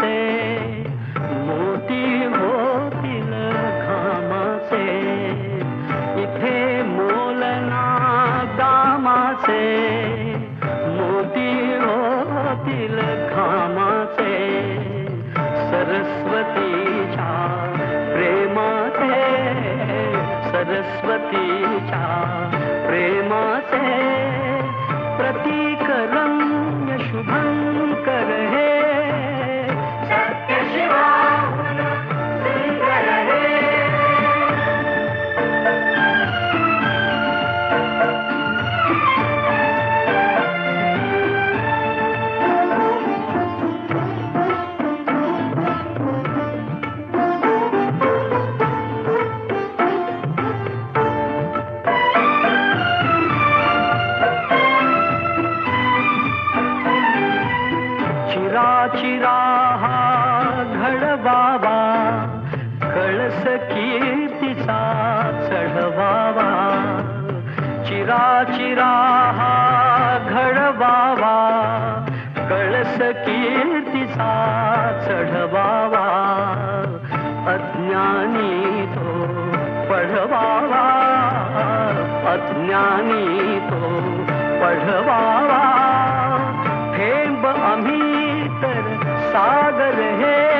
से, मोती मोती घामा से, इथे मोलना दामा से, मोती मोती घामा से सरस्वती छा प्रेमा से सरस्वती घडवावा कळस कीर्तीचा चढवावा. चिरा चिरा हा घडवावा कळस कीर्तीचा चढवावा. अज्ञानी तो पढवावा अज्ञानी तो पढवावा. थेंब आम्ही तर सागर है।